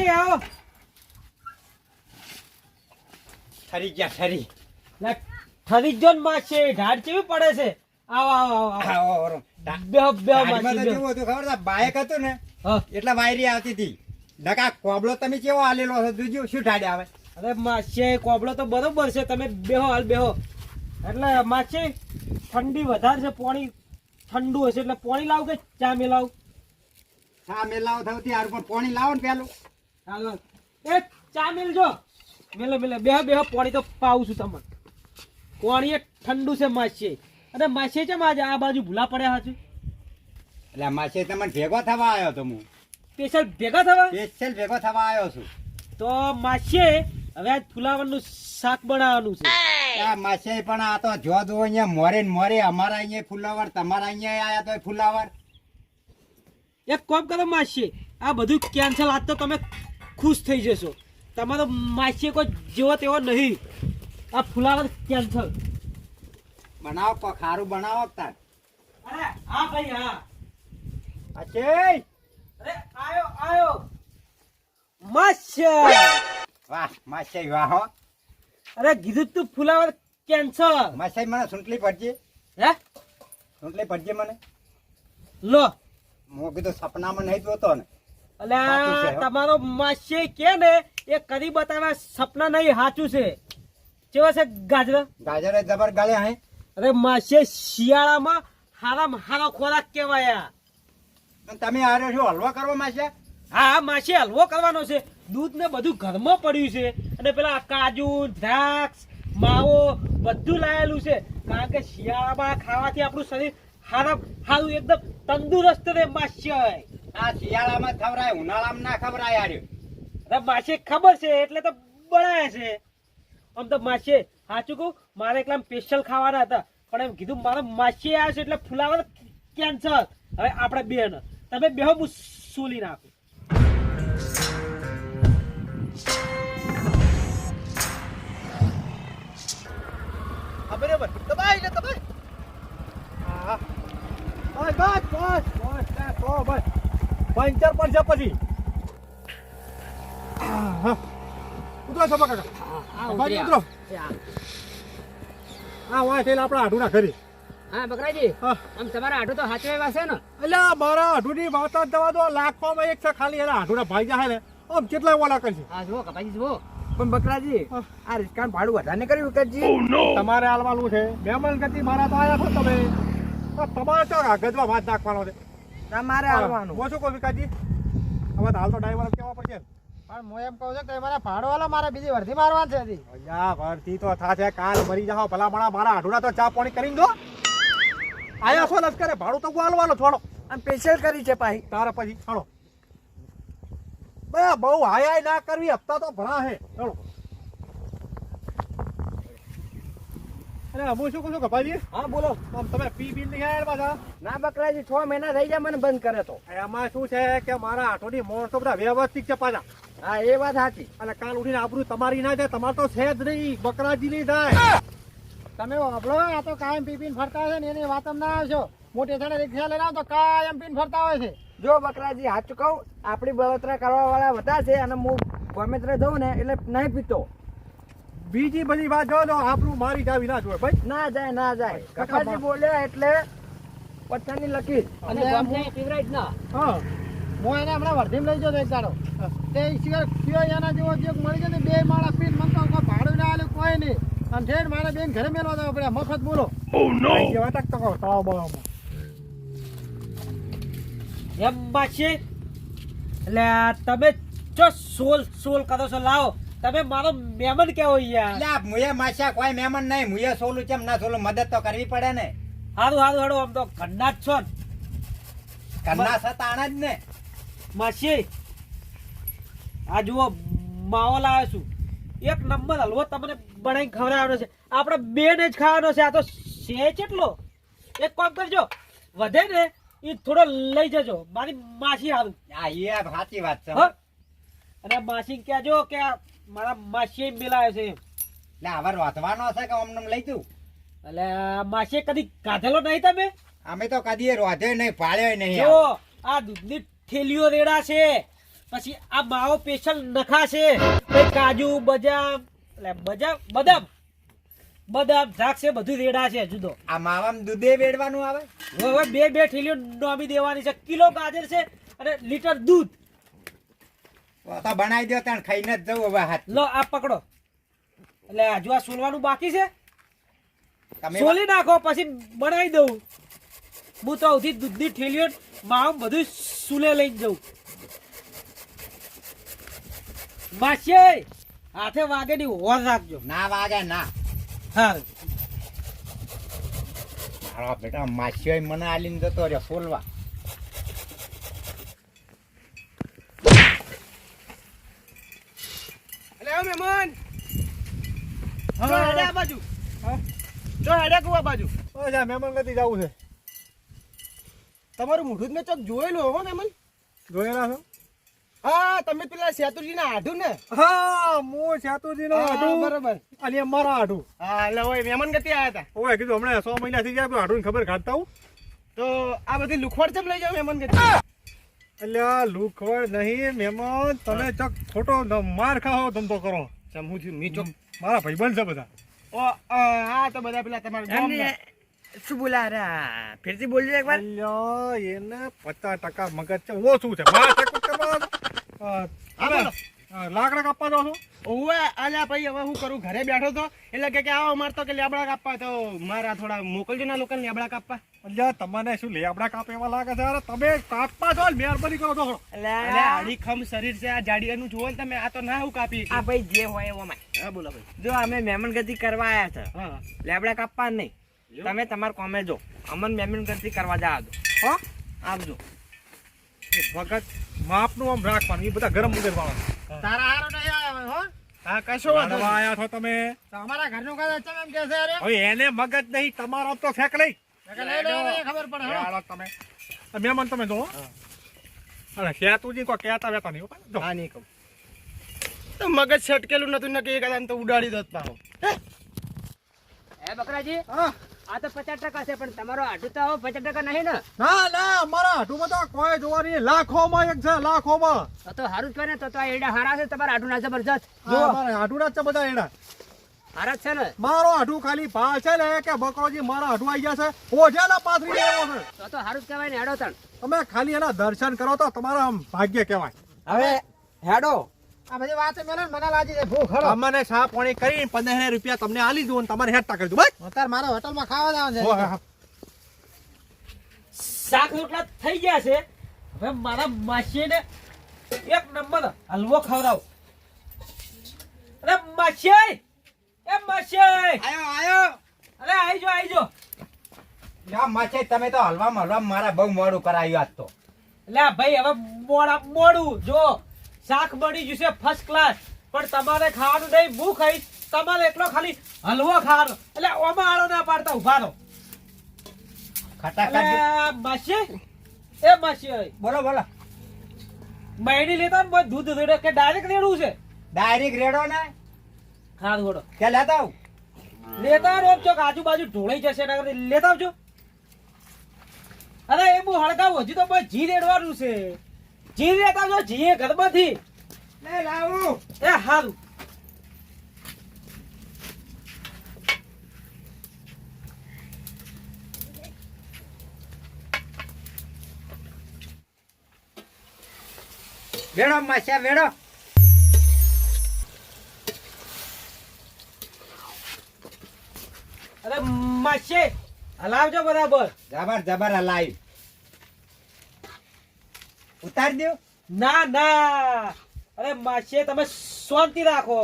આવો. ઠરી ગયા ઠરી. ઠરી જો ને માસી ઢાળ કેવી પડે છે? આવો આવો આવો આવો. બેહો બેહો તો કેવું હતું ખબર છે? બાઇક હતું ને. એટલે વાયરી આવતી હતી. નકા કોબળો તમે કેવો આલેલો છે? જોજો શું ઠાડે આવે? અરે માસી કોબળો તો બરોબર છે. તમે બેહો હાલ બેહો. એટલે માસી ઠંડી વધારે છે પાણી ઠંડુ હશે. એટલે પાણી લાવ કે ચા મેલાવ? ચા મેલાવ થતી આર પણ પાણી લાવો ને પેલું. હાલો એ ચા મેલજો. મેલે મેલે. બેહો બેહો પાણી તો પાવું છું તમને. પાણી એ ઠંડુ છે માસી અને માસી છે આજે આ બાજુ ભૂલા પડ્યા હતું એટલે માસે તમને ભેગો થવા આવ્યો તો હું. સ્પેશિયલ ભેગા થવા? સ્પેશિયલ ભેગો થવા આવ્યો છું. તો માસી હવે આજ ફુલાવરનું શાક બનાવવાનું છે. આ માસે પણ આ તો જો દો અહીંયા મોરે મોરે અમારા અહીંયા ફુલાવર તમારા અહીંયા આયા તો ફુલાવર. એક કોમ કરો માસી આ બધું કેન્સલ આજ તો તમે ખુશ થઈ જશો. તમારો માસી કોઈ જેવો તેવો નહીં. આ ફુલાવર કેન્સલ બનાવો કો ખારું બનાવો તાર. અરે હા ભાઈ હા. અચે અરે આયો આયો. માસી! વાહ માસે વાહ હો. અરે કીધું તું ફુલાવર કેન્સલ માસે મને સુંટલી પડજે. હે? સુંટલી પડજે મને. લો. મો કીધું સપનામાં નહીં જોતો ને. એટલે તમારો માસી કે ને એ કરી બતાવ્યા સપના નહીં સાચું છે. કેવા છે ગાજરા? ગાજર જબર ગળે હે. અરે માસી શિયાળામાં હારામાં હારો ખોરાક કેવાય. તમે આરે છો હલવા કરવા માસી. હા માસી હલવો કરવાનો છે. દૂધ ને બધું ઘરમાં પડ્યું છે. અને પેલા કાજુ દ્રાક્ષ માવો બધું લાયેલું છે. કારણ કે શિયાળામાં ખાવાથી આપણું શરીર હારા હારું એકદમ તંદુરસ્ત રહે માસી. આ શિયાળામાં ખવરાય ઉનાળામાં ના ખવરાય આર્યો અરે માસી ખબર છે એટલે તો બળાય છે. આમ તો માસી સાચું કહું મારે એકલા સ્પેશિયલ ખાવાના હતા પણ એમ કીધું મારા માસી આવ્યા છે એટલે ફુલાવર કેન્સર હવે આપણે બે ને તમે બેહો હું સુલી નાખું. બરાબર. દબાઈ ને દબાઈ હા બસ બસ બસ બસ બસ. પંચર પડશે પછી. ઉતરો છો કાકા બાજુ ઉતરો. હા વાય થયેલા આપણા આઢુના ઘરે. હા બકરાજી આમ તમારા આટો તો સાચવે છે ને. એટલે મારા આઢુની વાત જ જવા દો લાખમાં એક છે ખાલી એના આઢુના ભાઈ જાય ને. આમ કેટલા ઓલા કરશે હા જુઓ કપાજી જુઓ. પણ બકરાજી. આ રિસ્કાન ભાડું વધારે કર્યું વિકતજી તમારે હાલવાનું છે. મહેમાન ગતિ મારા તો આયા છો તમે. તમારે તો ગજવા વાત નાખવાનો છે. તમારે આવવાનું હું શું કહું વિકાસજી હવે હાલ તો ડ્રાઈવર કેવા પડશે. પણ હું એમ કહું છું કે મારે ભાડો વાળો મારે બીજી વર્ધી મારવાની છે હજી. અલ્યા ભરતી તો થાશે કાલ મરી જાઓ. ભલા ભણા મારા આઢુડા તો ચા પાણી કરીને દો. આયા છો લશ્કરે ભાડું તો હાલવાનો છોડો. આમ સ્પેશિયલ કરી છે પાહી. તારા પછી છોડો. બહુ હાય હાય ના કરવી હપ્તા તો ભણા હે ચલો અરે હું શું કહું કપાજી હા બોલો. તમે પી બિલ નહીં આયા પાછા? ના બકરાજી છ મહિના થઈ ગયા મને બંધ કરે તો. એમાં શું છે કે મારા આઠોની મોણ તો બધા વ્યવસ્થિત છે પાછા. હા એ વાત સાચી. અને કાલ ઉઠીને આબરૂ તમારી ના જાય તમારે તો છે જ નહીં બકરાજી તમે વાપરો આ તો કાયમ પીપીને ફરતા છે ને એની વાત ના આવશો. મોટી થડે રિક્ષા લઈને આવો તો કાયમ પીને ફરતા હોય છે. જો બકરાજી હાચું કહું આપણી બળતરા કરવા વાળા બધા છે અને હું ગમે ત્યારે દઉં ને એટલે નહીં પીતો. બીજી બધી વાત જો તો આબરૂ મારી જાવી ના જોઈએ ભાઈ ના જાય ના જાય. કાકાજી બોલ્યા એટલે પથ્થરની લખી અને ગમને પીવરાય ના. હા. હું એને હમણાં વર્ધીમ લઈ જતો એક દાડો. તે ઈશ્વર કયો એના જેવો જે મળી ગયો ને બે માળા પીન મને તો કોઈ ભાડું ના આલે કોઈ નહીં. અને ઠેર મારે બેન ઘરે મેળવા દેવા પડે મફત બોલો. ઓ નો એ તક તો કહો, તાવ બાવ. એમ માસી એટલે આ તમે ચો સોલ સોલ કરો છો લાવો. તમે મારો મહેમાન કેવો યાર? અલ્યા મુએ માશા કોઈ મહેમાન નહીં મુએ સોલું છે ના સોલું મદદ તો કરવી પડે ને. હારું હારું હારું આમ તો ઘરના જ છો કન્ના કન્ના સતાણ જ ને. માસી આ જુઓ માવો લાવ્યો છું. એક નંબર હલવો તમને બનાવી ખવડાવવાનો છે. આપણે બે ને જ ખાવાનો છે આ તો છે કેટલો એક કામ કરજો વધે ને એ થોડો લઈ જજો. મારી માસી હારું. હા એ સાચી વાત છે? અને માસી કહેજો કે મારા માસી મિલાયો છે. એટલે હવે રોધવાનો છે કે અમને લઈ તું? એટલે માસી કદી કાઢેલો નહીં તમે? અમે તો કદી રોધે નહીં પાળ્યો નહીં જો આ દૂધની થેલીઓ રેડા છે. પછી આ માવો સ્પેશિયલ નખાશે છે. કાજુ બદામ એટલે બદામ બદામ. બદામ દ્રાક્ષ છે બધું રેડા છે જુદો આ માવામાં દૂધે વેડવાનું આવે? હવે બે બે ઠેલીઓ નોમી દેવાની છે. કિલો ગાજર છે અને લીટર દૂધ. તો બનાવી દો ત્યાં ખાઈને જ જવું હવે હાથ. લો આ પકડો. એટલે હજુ આ સોલવાનું બાકી છે? તમે સોલી નાખો પછી બનાવી દઉં. હું તો સૌથી દૂધની ઠેલીઓ માવ બધું સુલે લઈને જઉં. માસી હાથે વાગે ની હોર રાખજો. ના વાગે ના. હા. બેટા માસીઓ મને આલીને જતો રહ્યો સોલવા એટલે આવો મહેમાન ચો હા જો હેડે કુવા બાજુ. ઓ જા મહેમાન ગતિ જવું છે. તમારું મોઢું જ મેં ચોક જોયેલું હો મહેમાન. જોયેલા છો? હા તમે પેલા સેતુજી ના આઢું ને? હા હું ચાતુજી નો આઢું. બરાબર. અને એ આઢું. હા એટલે હોય મહેમાન ગતિ આયા હતા ઓય કીધું હમણાં સો મહિના થઈ ગયા તો આઢું ખબર કાઢતા હું તો આ બધી લુખવાડ ચમ લઈ જાવ મહેમાન ગતિ એટલે લુખવડ નહીં મહેમાન તમે ચક ખોટો ન- માર ખાઓ ધંધો કરો. ચમ હું થયું મી ચોક મારા ભાઈબંધ છે બધા. ઓ આ તો બધા પેલા તમારા શું બોલા રે ફેરથી બોલજો એકવાર. એને પચાસ ટકા મગજ છે. ઓછું છે? મારા લાકડા કાપવા દો છો? ઓવે અલ્યા ભાઈ હવે હું કરું? ઘરે બેઠો તો? એટલે કે આવો માર તો કે લેબડા કાપવા? તો મારા થોડા મોકલજો ના લોકોને લેબડા કાપવા. એટલે તમને શું લેબડા કાપે એવા લાગે છે? અરે તમે કાપવા છો ને મહેરબાની કરો છો. અલ્યા. આડી ખમ શરીર છે આ જાડિયાનું જુઓ ને તમે આ તો ના હું કાપી. આ ભાઈ જે હોય એવામાં હા બોલો ભાઈ. જો અમે મહેમાન ગતિ કરવા આવ્યા છે. હા. લેબડા કાપવા નહીં. તમે તમાર કોમે જો. અમન મહેમાન ગતિ કરવા જા આવજો હો? આવજો. વખત માપનું આમ રાખવાનું એ બધા ગરમ વાળા. તારા હારો નહીં આવ્યા હો? હા કશો વાંધો નહીં. છો તમે. તો અમારા ઘરનું કામ એમ કે છે અરે? એને મગજ નહીં તમારો તો ફેંક લઈ ખબર પડે તમે. મહેમાન તમે જો અરે સેતુજી કોઈ કહેતા વેતા નહીં જો. હા નહીં કહું. તો મગજ છટકેલું નતું ને કે કદાચ તો ઉડાડી દોત પાહો. એ બકરાજી હા. આ તો પચાસ ટકા છે પણ તમારો આઠું તો પચાસ ટકા નહીં ને? ના ના મારા હાટુમાં તો કોઈ જોવાની નહીં. લાખોમાં એક છે લાખોમાં. તો તો સારું જ કરે ને તો આ એડા હારા છે તમારા આઠું ના જબરજસ્ત. જો અમારા હાટુના જ છે બધા એના હારા છે ને? મારો હાટુ ખાલી ભાલ છે ને કે બકરોજી મારા હાટુ આવી ગયા છે? ઓઢેલા પાથરી લેવો છે? તો તો હારું જ કહેવાય ને હેડો તણ. તમે ખાલી એના દર્શન કરો તો તમારા આમ ભાગ્ય કહેવાય. હવે હેડો. આ બધી વાત મેલે મને લાજી છે ભૂખ હળો અમને સા પાણી કરી પંદર રૂપિયા તમને આલી દઉં તમારે હેઠ કરી દઉં બસ. અત્યારે મારા હોટલમાં ખાવા જવાનું છે. શાક રોટલા થઈ ગયા છે. હવે મારા માસીને એક નંબર હલવો ખવડાવ. અરે માસી! એ માસી આયો આયો. અરે આઈ જો આઈ જો યા માસે તમે તો હલવામાં હલવામાં મારા બહુ મોડું કરાયું આજ તો. એટલે ભાઈ હવે મોડા મોડું જો શાક બની જશે ફર્સ્ટ ક્લાસ પણ તમારે ખાવાનું નહીં ભૂખ આવી. તમારે એટલો ખાલી હલવો ખાવાનો. એટલે ઓમાં આળો ના પાડતા ઊભા રહો. ખટા એટલે ખાધી માસી એ માસી બોલો બોલો. બહેણી લેતા ને દૂધ રેડો કે ડાયરેક્ટ રેડવું છે? ડાયરેક્ટ રેડો ને. વડો કે લેતા આવું? લેતા રોપ ચોક આજુબાજુ ઢોળાઈ જશે લેતા આવજો. અરે એ હું હળગાવું હજી તો બસ જી રેડવાનું છે. જી લેતા આવજો જી લે લાવું. એ હારું. વેડો માસ્યા વેડો અરે માસે હલાવજો બરાબર. જબર જબર હલાવી. ઉતારી દો. ના ના. અરે માસે તમે શાંતિ રાખો.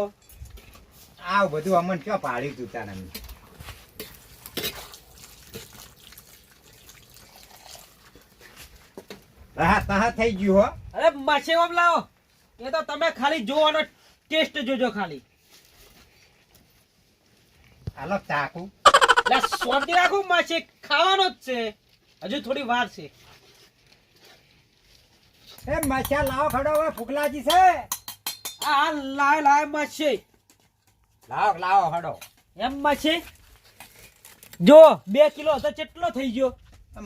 આવ બધું અમન ક્યાં પાડ્યું તું તારે થઈ ગયું હો. અરે માસે ઓમ લાવો. એ તો તમે ખાલી જોવાનો ટેસ્ટ જોજો ખાલી. હાલો ચાકુ એટલે રાખું રાખો માસે ખાવાનો જ છે. હજુ થોડી વાર છે. એ મચ્યા લાવો ખડો હવે ફૂકલાજી છે. આ લાય લાય માસે. લાવો લાવો ખડો. એમ માસે? જો બે કિલો હતો કેટલો થઈ ગયો?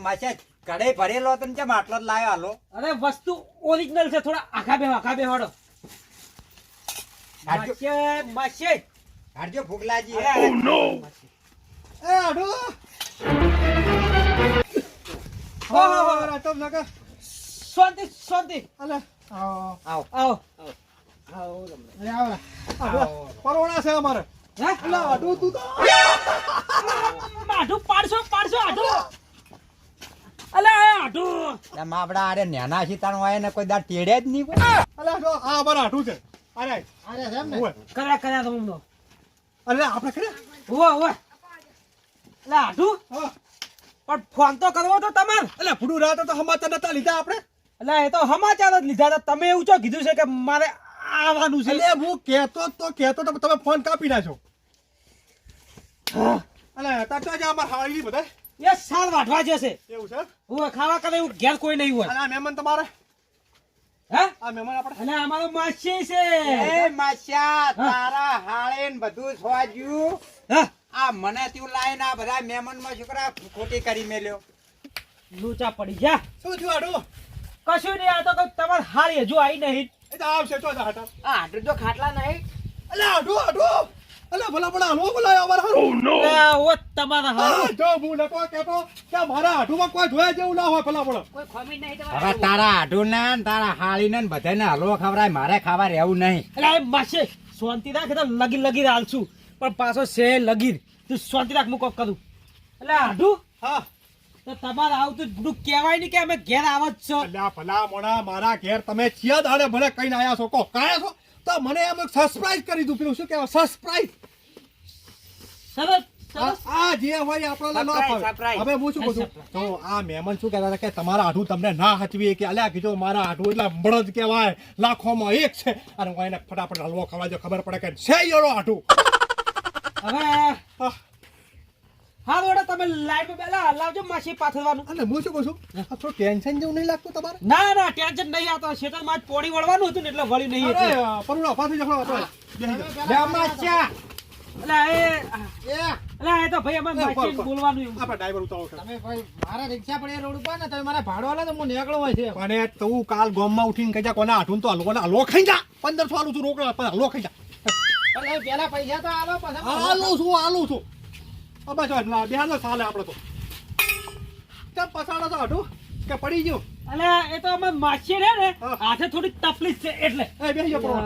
મચ્યા કડે ભરેલો હતો કેમ આટલો જ લાયો હાલો? અરે વસ્તુ ઓરિજિનલ છે થોડા આખા બે આખા બે હડો માસે માસે. હાડજો ફૂગલાજી અરે, અરે. એ આડો હો, હો, હો. રાતમ નાકા શાંતિ શાંતિ. અલે આવો. આવો. આવો. આવો. અરે આવો. આડો પરોણા છે અમારે. હે? અલે આડો તું તો. આઢું પાડશો અલે એટલે માપડા નેના સીતાનું હોય ને કોઈ દાડ ટેડે જ નહીં. અલે આડો આ અમારે આડું છે. અરે અરે છે એમ ને ઓય કર્યા કર્યા તમને અરે આપણે કરે ઓવે ઓવે અલે આઠું હા. પણ ફોન તો કરવો તો તમારે. એટલે ભૂડું રાત તો સમાચાર નતા લીધા આપણે? એટલે એ તો સમાચાર જ લીધા હતા. તમે એવું છો કીધું છે કે મારે આવવાનું છે? એટલે હું કહેતો તો કહેતો તો તમે ફોન કાપી નાખો. અલે તાર તો આજે અમાર હાળી બધા એ સાલ વાઢવા જશે. એવું છે હું ખાવા કરે એવું ઘેર કોઈ નહીં હોય. આ મહેમાન તમારે? હે? આ મહેમાન આપણે? અને અમારો માસી છે. એ માસ્યા તારા હાળે બધું સોજ્યું હા. આ મને તું લાય આ બધા મહેમાનમાં છોકરા ખોટી કરી મેલ્યો. લૂચા પડી જા. શું થયું આડો? કશું નહીં આ તો તમારે હારી હજુ આવી નહીં. એ તો આવશે તો હાટા. આ આટલું તો ખાટલા નહીં. અલે આડો આડો. અલે ભલા ભલા હલવો બોલાય અમાર હારું. અલે, ઓ તમારા હારું. જો હું નતો કેતો કે મારા હાડુમાં કોઈ જોયા જેવું ના હોય ભલા ભલા. કોઈ ખમી નહીં હવે તમારે તારા આઢું ને ને તારા હાળીને ને બધાને હલવો ખવડાય મારે ખાવા રહેવું નહીં. એટલે એ માસે શાંતિ રાખ તો લગી લગી હાલશું પણ પાછો છે લગીર. તું શાંતિ રાખ મૂકો કરું. એટલે આઢું હા. તો તમારે આવતું બધું કહેવાય નહીં કે અમે ઘેર આવત છો. એટલે ભલા મોણા મારા ઘેર તમે છીએ દાડે મને કહીને આવ્યા છો કો કાયા છો તો મને એમ સરપ્રાઈઝ કરી દઉં પેલું શું કહેવાય? સરપ્રાઈઝ સરસ આ જે હોય આપણને ન ફાવે. હવે હું શું કહું તો આ મહેમાન શું કહેતા કે તમારા આઢું તમને ના હચવી કે અલ્યા કીધું મારા આઢું એટલે બળદ કહેવાય લાખોમાં એક છે. અને હું એને ફટાફટ હલવો ખવા જો ખબર પડે કે છે યરો આઢું હવે હા, વડે તમે લાઈવ પેલા લાવજો માછી પાથરવાનું. અને હું શું કહું છું? થોડું ટેન્શન જેવું નહીં લાગતું તમારે? ના ના ટેન્શન નહીં આવતો શેતરમાં પોડી વળવાનું હતું ને એટલે વળી નહીં એટલે પરુણા પાછી એટલે એ એ. એટલે એ તો ભાઈ અમે બોલવાનું એવું આપણે ડ્રાઈવર ઉતાવળ કરે. તમે ભાઈ મારા રિક્ષા પડે રોડ ઉપર ને તમે મારે ભાડો આલે તો હું નીકળું હોય છે. અને તું કાલ ગોમમાં ઉઠીને કહી જા કોના આઠું તો હલવો ખાઈ જા. પંદરસો આલું છું રોકડા હલવો ખાઈ જા. પણ પેલા પૈસા તો આલો પછી આલું છું આલું છું. બસ ના, આપણે તો. પસાડો તો કે પડી ગયું? એટલે એ તો અમે માસી રે ને હાથે થોડી તકલીફ છે એટલે. એ બેસી જાઓ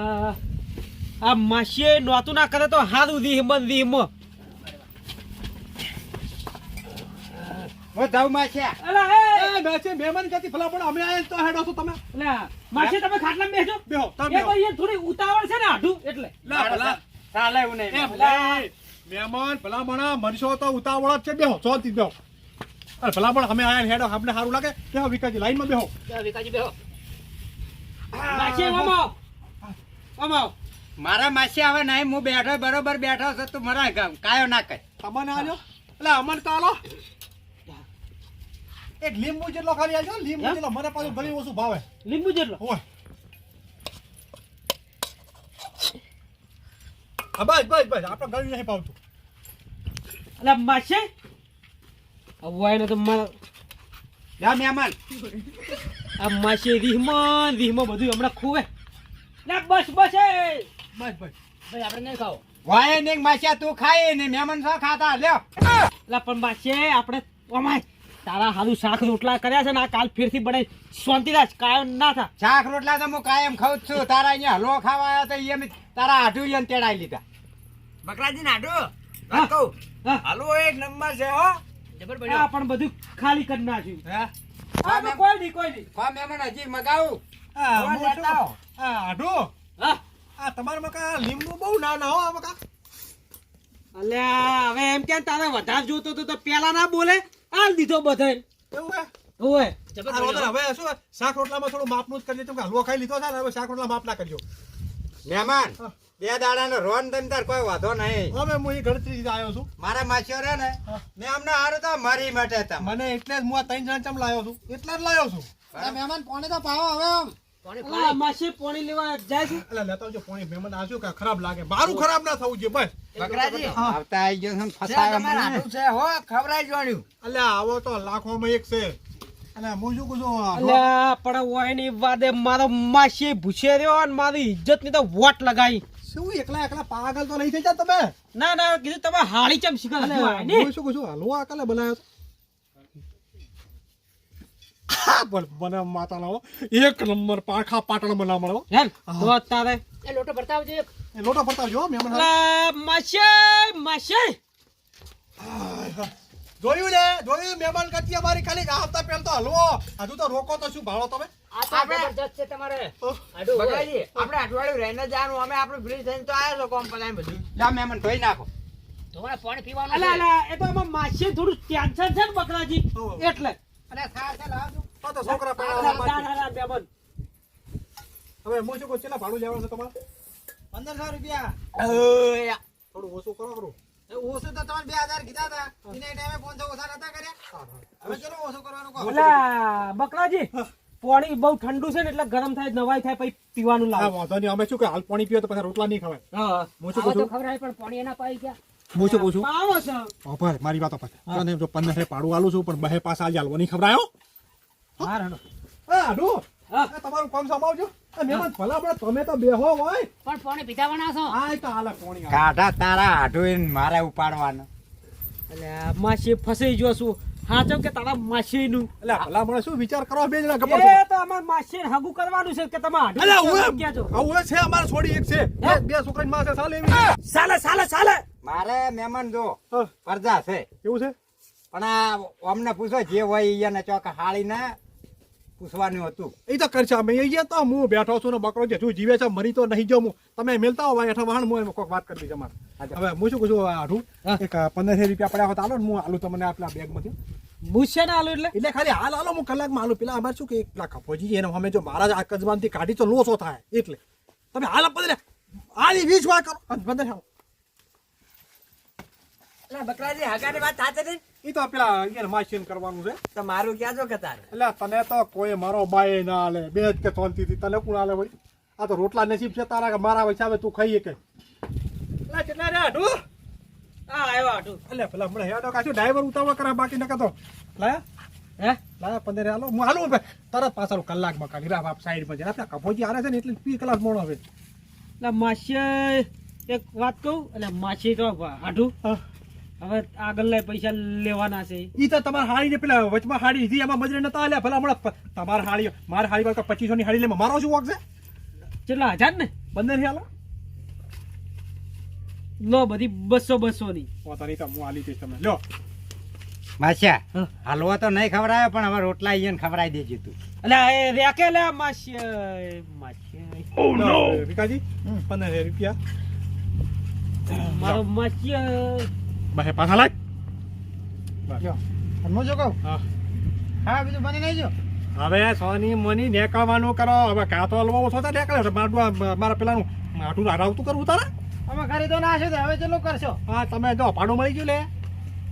આ માસીએ નોતું ના કરે તો હારું ઉધી દીહમ હું જાઉં માસ્યા એટલે એ. એ બેસે મહેમાન કરતી ભલા પણ અમે આયા તો હેડો છો તમે. માસી તમે ખાટલા બેસજો બેહો તમે એ ભાઈ થોડી ઉતાવળ છે ને આઢું એટલે. લા ભલા. ચાલે એવું નહીં ભલા. મહેમાન ભલા મણા મનસો તો ઉતાવળ જ છે. બેહો શાંતિ બેહો. અરે ભલા પણ અમે આયા હેડો આપણે સારું લાગે. બેહો વિકાજી લાઈનમાં બેહો. વિકાજી બેહો. માસી મામો મામો મારા માસ્યા આવે નહીં હું બેઠો બરોબર બેઠો છું તું મારા ગામ કાયો ના કઈ તમને આલ્યો? એટલે અમન તો આલો. એક લીંબુ જેટલો ખાલી આવજો લીંબુ જેટલો. મને પાછું ઘણી ઓછું ભાવે. લીંબુ જેટલો? હોય બસ બસ બસ. આપણે ગળ્યું નહીં પાવતું ને તો મારા જા મહેમાન. આ માસી રીહમાં રીહમાં બધું હમણાં ખૂવે. લે બસ બસ એ. બસ બસ. ભાઈ આપણે નહીં ખાઓ વાય નહીં માસ્યા તું ખાય ને મહેમાન સા ખાતા. લ્યો. એટલે પણ માસી આપણે અમાય તારા હારું શાક રોટલા કર્યા છે ને આ કાલ ફેરથી બને શાંતિ કાયમ ના થા. શાક રોટલા તો હું કાયમ ખાઉં જ છું. તારા અહીંયા હલવો ખાવા આવ્યો તો એમ તારા આઢું લઈને તેડાઈ લીધા. બકરાજી ને આઢું કહું? હલવો એક નંબર છે હો. જબર પડ્યો. પણ બધું ખાલી કરી નાખ્યું. હા? હા તો કોઈ નહીં કોઈ નહીં. મહેમાન હજી મગાવું. હા હું? હા આઢું આ તમારા મકા લીંબુ બહુ નાના હો આ મકા. અલ્યા હવે એમ કે તારે વધારે જોતો તો તો પેલા ના બોલે. હાલ દીધો બધાય એવું હે? ઓય હવે શું શાક રોટલામાં થોડું માપનું જ કરી દેજો કે હલવો ખાઈ લીધો છે ને? હવે શાક રોટલા માપ ના કરજો. મહેમાન. બે દાડાનો રોન તમ તાર કોઈ વાંધો નહીં. હવે હું એ ગણતરી આવ્યો છું. મારા માછીઓ રે ને. મેં અમને હારું તો મારી માટે હતા મને એટલે જ હું આ ત્રણ જણા ચમ લાવ્યો છું? એટલે જ લાવ્યો છું. મહેમાન પોણે તો પાવો હવે આમ. માસી પોણી લેવા જાય છે? એટલે લેતા આવજો પોણી મહેમાન આવજો કે ખરાબ લાગે. મારું ખરાબ ના થવું જોઈએ બસ. બકરાજી આવતા આવી ગયો છે ને ફસાયો મને. એટલે આવો તો લાખોમાં એક છે. અને હું શું કહું છું? આ પણ ઓયની વાદે મારો માસી ભૂસે રહ્યો અને મારી ઇજ્જતની તો વોટ લગાઈ. શું એકલા એકલા પાગલ તો નહીં થઈ જા તમે? ના ના કીધું તમે હાળી ચમ શીખર હું શું કહું છું? હલવો આ બનાવ્યો પણ મને માતા એક નંબર પાખા પાટણ બના મળો હેન તો તારે. એ લોટો ભરતા આવજો એક. એ લોટો ફરતા જો મેમન અલા, માસી માસી. જોયું ને? જોયું? મહેમાન કરતી અમારી ખાલી આવતા પહેલ તો હલવો. હજુ તો રોકો તો શું ભાડો તમે? આ છે તમારે. આપણે અઠવાડિયું રહીને જવાનું અમે આપણે ફ્રી થઈને તો આવ્યા છો કોમ પતાઈને બધું. જા મહેમાન ધોઈ નાખો. તમારે પાણી પીવાનું અલા અલા એ તો આમાં માસી થોડું ટેન્શન છે ને બકરાજી. એટલે. તો છોકરા. હવે હું શું કેટલા ભાડું લેવાનું છે તમારે? પંદરસો રૂપિયા. થોડું ઓછું કરો કરું ઓછું તો તમે બે હજાર કીધા હતા એને ટાઈમે પાંચસો ઓછા નતા કર્યા. હવે ચલો ઓછું કરવાનું કહો. બકરાજી પાણી બહુ ઠંડુ છે ને એટલે ગરમ થાય નવાઈ થાય પછી પીવાનું હા લાગે વાંધો નહીં. અમે શું કે હાલ પાણી પીવો તો પછી રોટલા નહીં ખવાય. હા. હું શું કહું પણ પાણી એના પાઈ ગયા હું શું કહું છું પાવો મારી વાત અપાય. અને જો પંદર પાડું આલું છું પણ બહે પાસ આજે હાલવો નહીં ખબરાયો હા રણો. હા આડું હા. આ તમારું કામ સંભાળજો. મહેમાન ભલા ભલા તમે તો બેહો હોય. પણ પોણે પીધાવાના છો? આ તો હાલ કોણી આવે. કાઢા તારા હાડું મારે ઉપાડવાનું. એટલે માસી ફસાઈ ગયો છું. હાચમ કે તારા માસીનું. એટલે ભલા મને શું વિચાર કરો બે જણા ખબર એ તો અમાર માસી હગુ કરવાનું છે કે તમે છો હું કહેજો? છે અમારે છોડી એક છે. બે- બે છોકરાની માં છે સાલે સાલે સાલે સાલે. મારે મહેમાન જો હા, પરજા છે. એવું છે? પણ આ અમને પૂછો જે હોય એને ચોક હાળીને પૂછવાનું હતું. એ તો કરશે અમે અહીંયા તો હું બેઠો છું ને બકરો જે જીવે છે મરી તો નહીં હું. તમે મેલતા હોય હેઠા વાહન હું કોઈક વાત કરી દઈશ અમારે. હવે હું શું કહું છું આ આઢું હા. એક પંદર રૂપિયા પડ્યા હોત આલો ને હું આલું તમને આપલા બેગમાંથી મૂછે ને આલુ એટલે? એટલે ખાલી હાલ આલો હું કલાકમાં આલુ. પેલા અમારે શું કે પેલા કપોજી એને અમે જો મારા જ કાઢી તો લોસો થાય. એટલે તમે હાલ પંદર આલી વીસ વાર કરો. પંદર આવો. એટલે બકરાજી હગાની વાત સાચી નહીં એ તો પેલા અહીંયા માસીન કરવાનું છે. તો મારું ક્યાં છો કે તારે? એટલે તને તો કોઈ મારો બાય ના આલે. બે જ કે થી તને કોણ આલે ભાઈ? આ તો રોટલા નસીબ છે તારા કે મારા હિસાબે તું ખાઈ કે. એટલે કેટલા રે હા આવ્યો હાડું એટલે પેલા મને હેડો કાશું ડ્રાઈવર ઉતાવળ કરે બાકી નકા તો. લાયા હે? લાયા પંદર હાલો. હું હાલું તરત પાછળ કલાકમાં કાઢી રાખ આપ સાઈડમાં જરા આપણા કપોજી છે ને એટલે પી કલાક મોડો હવે. એટલે માસી એક વાત કહું? એટલે માસી તો હાડું હવે આગળ લઈ પૈસા લેવાના છે. ઈ તો તમારે હાડી ને પેલા વચમાં હાડી લીધી. એમાં મજરે નતા આલ્યા. ભલા હમણાં તમારે હાડી મારે હાડી પર પચીસો ની હાડી લે મારો શું વાગશે કેટલા હજાર ને? પંદર હાલો. લો બધી બસો બસો ની પોતાની તો હું આલી દઈશ તમને. લો માસ્યા હલવો તો નહીં ખવડાયો પણ હવે રોટલા અહીંયા ખવડાવી દેજે તું. એટલે એ રેકે લે માસી ઓ નો વિકાજી પંદર હજાર રૂપિયા. મારો માસી બહે પાછા લાગ લ્યો. અને જો કહું? હા. હા બીજું બની નહીં જો. હવે સોની મની નેકાવાનું કરો. હવે કાં તો હલવો ઓછો તો નેકળે મારું મારા પેલાનું માટું હરાવતું કરવું તારે? અમે ખરીદો ના છે તો હવે ચેલું કરશો? હા તમે જો ભાડું મળી ગયું લે.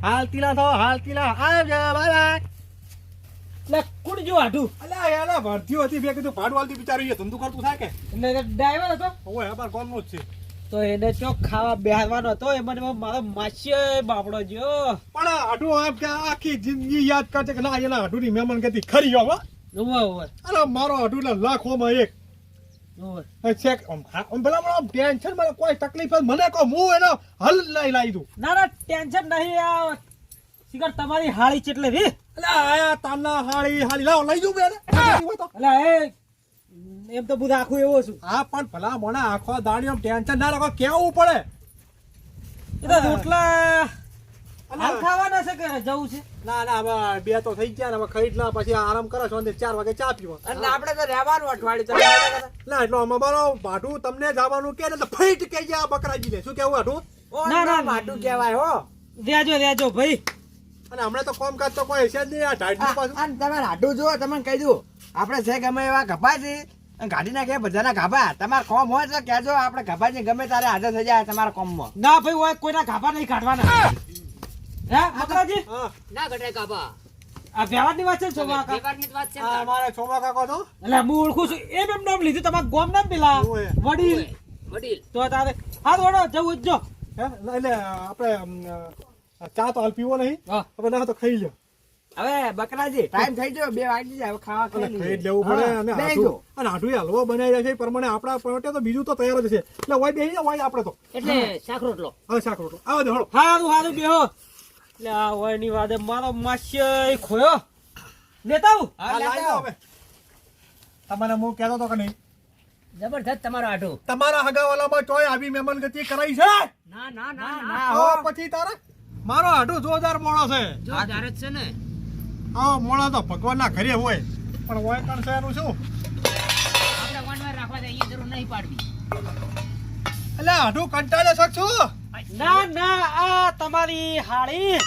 હાલ તીલા થો હાલ તીલા. આવજો બાય બાય એટલે કુણ જો હાડું અલ્યા યાર ભરતી હતી. મેં કીધું ભાડું હાલતી બિચારું એ ધંધો કરતું થાય કે? એટલે ડ્રાઈવર હતો? ઓય છે. તો એને ચો ખાવા બેહવાનો હતો. એ મારો માસીએ બાપડો જો પણ આડું આમ કે આખી જિંદગી યાદ કરશે કે ના એના આડુની મહેમાન ગતિ ખરી હો ઉવે અરે મારો એટલે લાખોમાં એક ટેન્શન મને કોઈ તકલીફ મને કહો હું એનો હલ લઈ લાવી દઉં. ના ના ટેન્શન નહીં આ શિખર તમારી હાળી ચેટલે રે. એટલે આયા તાના હાળી હાળી લાવ લઈ જઉં બેન. એ એમ તો બધા આખું એવો છું. હા પણ ભલા મને આખો દાડી ટેન્શન ના રાખો કેવું પડે? એ તો રોટલા હાલ ખાવાના છે કે જવું છે? ના ના હવે બે તો થઈ ગયા ને હવે લા પછી આરામ કરો છો ચાર વાગે ચા પીવા. અને આપણે તો રહેવાનું અઠવાડિયું તમે? ના એટલે ભાડું તમને જવાનું કે ને તો ફઈટ કે ગયા બકરાજી શું કેવું હાડું ના, ના, કહેવાય હો. રેજો રેજો ભાઈ. અને હમણાં તો કોમ કાજ તો કોઈ હશે જ નહીં આ ઢાઢનું પાછું. અને જુઓ તમને કહી દઉં. આપણે છે ગમે એવા ગભા છે ગાડી નાખે બધાના ગાભા. તમારે કોમ હોય તો કહેજો આપણે ગભા છે ગમે તારે હાજર થઈ જાય તમારા કોમમાં. ના ભાઈ હોય કોઈના ગાભા નહીં કાઢવાના. હે મકરાજી ના ઘટે કાપા આ વ્યવહારની વાત છે ને કાકા? વ્યવહારની જ વાત છે ને આ તાર. અમારે છોમા કાકો તો. એટલે હું ઓળખું છું એમ એમ નામ લીધું તમારા ગોમ નામ પેલા? વડીલ. વડીલ. તો તારે હા વડો જવું જ. જો એટલે આપણે ચા તો હાલ પીવો નહીં. હવે ના તો ખાઈ લ્યો હવે બકરાજી ટાઈમ થઈ ગયો બે વાગી જાય હવે ખાવા ખાઈ લેવું પડે અને બેહી હાથું અને હાથું હલવો બનાવી રહ્યા છે પ્રમાણે આપણા માટે તો બીજું તો તૈયાર જ છે. એટલે હોય બેસી આપડે હોય આપણે તો. એટલે શાક રોટલો. હવે શાક રોટલો. આવો દે હળો હારું હારું બેહો. એટલે આ હોયની વાદે મારો માસ્ય ખોયો. લેતા આવું હા, લાવી લેતા હવે. તમને હું કહેતો તો કે નહીં? જબરજસ્ત તમારો આટો તમારા હગાવાલામાં ચોય આવી મહેમાન ગતિ કરાઈ છે? ના ના ના ના હો. પછી તારે? મારો આટો જોરદાર મોણો છે. જોરદાર જ છે ને. હા મોણો તો ભગવાનના ઘરે હોય. પણ હોય કણ છે એનું શું? આપણે વણવાર રાખવા દે અહીંયા જરૂર નહીં પાડવી. એટલે આટો કંટાળે શકશું ના ના આ તમારી હાળી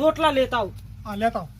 રોટલા લેતા આવું આ લેતા આવો.